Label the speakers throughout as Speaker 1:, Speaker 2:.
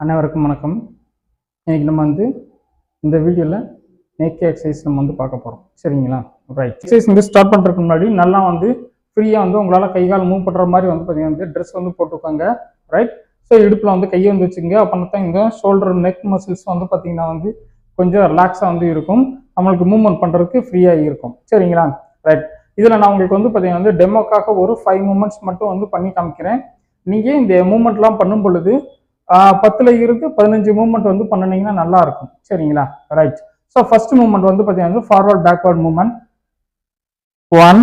Speaker 1: அனைவருக்கும் வணக்கம். இன்றைக்கி நம்ம வந்து இந்த வீடியோவில் நேக்கே எக்ஸசைஸ் நம்ம வந்து பார்க்க போகிறோம் சரிங்களா? ரைட் எக்ஸசைஸ் வந்து ஸ்டார்ட் பண்ணுறதுக்கு முன்னாடி நல்லா வந்து ஃப்ரீயாக வந்து உங்களால் கை கால் மூவ் பண்ணுற மாதிரி வந்து பார்த்தீங்கன்னா வந்து ட்ரெஸ் வந்து போட்டுக்கோங்க. ரைட் ஸோ இடுப்பில் வந்து கையை வந்து வச்சுங்க அப்படின்னா தான் இந்த ஷோல்டர் நெக் மசில்ஸ் வந்து பார்த்தீங்கன்னா வந்து கொஞ்சம் ரிலாக்ஸாக வந்து இருக்கும். நம்மளுக்கு மூவ்மெண்ட் பண்ணுறதுக்கு ஃப்ரீயாக இருக்கும். சரிங்களா? ரைட் இதில் நான் உங்களுக்கு வந்து பார்த்தீங்கன்னா வந்து டெமோக்காக ஒரு ஃபைவ் மூமெண்ட்ஸ் மட்டும் வந்து பண்ணி காமிக்கிறேன். நீங்கள் இந்த மூமெண்ட்லாம் பண்ணும் பொழுது பத்துல இருந்து பதினஞ்சு மூமெண்ட் வந்து பண்ணினீங்கன்னா நல்லா இருக்கும் சரிங்களா? ரைட் ஸோ ஃபர்ஸ்ட் மூமெண்ட் வந்து பார்த்தீங்கன்னா forward backward moment one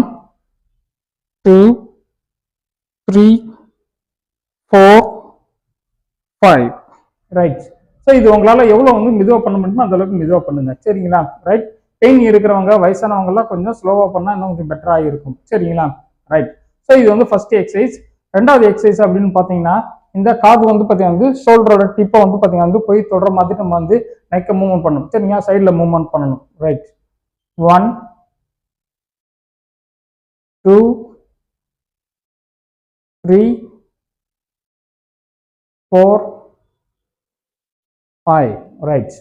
Speaker 1: two three four five right so இது உங்களால் எவ்வளோ வந்து மெதுவாக பண்ண முடியுமோ அந்தளவுக்கு மெதுவாக பண்ணுங்க. சரிங்களா? ரைட் பெயின் இருக்கிறவங்க வயசானவங்கலாம் கொஞ்சம் ஸ்லோவாக பண்ணால் இன்னும் கொஞ்சம் பெட்டராக இருக்கும். சரிங்களா? ரைட் ஸோ இது வந்து ஃபர்ஸ்ட் எக்ஸசைஸ் ரெண்டாவது எக்ஸசைஸ் அப்படின்னு பார்த்தீங்கன்னா இந்த காது வந்து பார்த்தீங்கன்னா வந்து ஷோல்டரோட டிப்பை வந்து பார்த்தீங்கன்னா வந்து போய் தொடர மாதிரி நம்ம வந்து நெக்கை மூவ்மெண்ட் பண்ணணும். சரிங்களா? சைடில் மூவ்மெண்ட் பண்ணணும். Right one two three four five right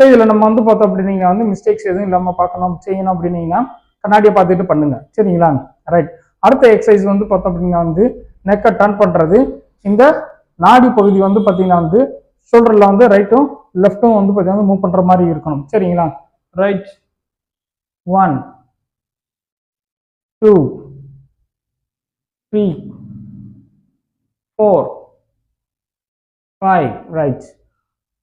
Speaker 1: so இதில் நம்ம வந்து பார்த்தோம் அப்படின்னீங்க வந்து மிஸ்டேக்ஸ் எதுவும் இல்லாமல் பார்க்கணும் செய்யணும் அப்படின்னீங்கன்னா கண்ணாடியை பார்த்துட்டு பண்ணுங்க. சரிங்களா? ரைட் அடுத்த எக்ஸசைஸ் வந்து பார்த்தோம் அப்படின்னா வந்து நெக்கை டர்ன் பண்ணுறது இந்த நாடி பகுதி வந்து பார்த்தீங்கன்னா வந்து ஷோல்டரில் வந்து ரைட்டும் லெஃப்ட்டும் வந்து பார்த்தீங்கன்னா மூவ் பண்ணுற மாதிரி இருக்கணும். சரிங்களா? Right one two three four five right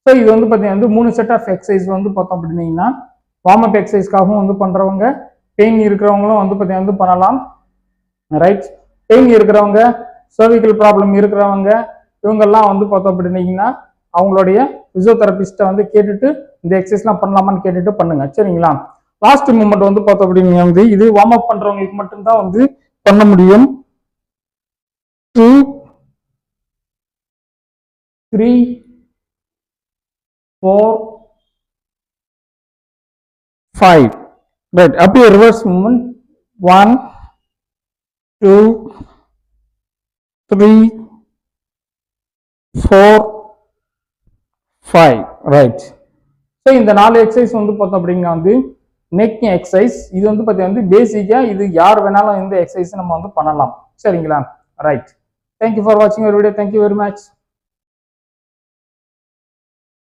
Speaker 1: so இது வந்து பார்த்தீங்கன்னா வந்து மூணு செட் ஆஃப் எக்ஸசைஸ் வந்து பார்த்தோம் அப்படின்னீங்கன்னா வார்ம் அப் எக்ஸசைஸ்க்காகவும் வந்து பண்ணுறவங்க பெயின் இருக்கிறவங்களும் வந்து பார்த்தீங்கன்னா வந்து பண்ணலாம். ரைட் பெயின் இருக்கிறவங்க சர்விக்கல் ப்ராப்ளம் இருக்கிறவங்க இவங்கெல்லாம் வந்து பார்த்தோம் அப்படின்னீங்கன்னா அவங்களுடைய பிசியோதெரபிஸ்ட்டை வந்து கேட்டுட்டு இந்த எக்ஸசைஸ்லாம் பண்ணலாமான்னு கேட்டுட்டு பண்ணுங்க. சரிங்களா? லாஸ்ட் மூமெண்ட் வந்து பார்த்தோம் அப்படின்னா வந்து இது வார்ம் அப் பண்றவங்களுக்கு மட்டும்தான் வந்து பண்ண முடியும். Two three four five right அப்படியே reverse movement one two three four five right so இந்த நாலு எக்ஸசைஸ் வந்து பார்த்தோம் அப்படின்னா வந்து நெக் எக்ஸசைஸ் இது வந்து பார்த்தீங்கன்னா வந்து பேசிக்காக இது யார் வேணாலும் இந்த எக்ஸசைஸ் நம்ம வந்து பண்ணலாம். சரிங்களா? ரைட் தேங்க்யூ ஃபார் வாட்சிங் ஒரு வீடியோ தேங்க்யூ வெரி மச்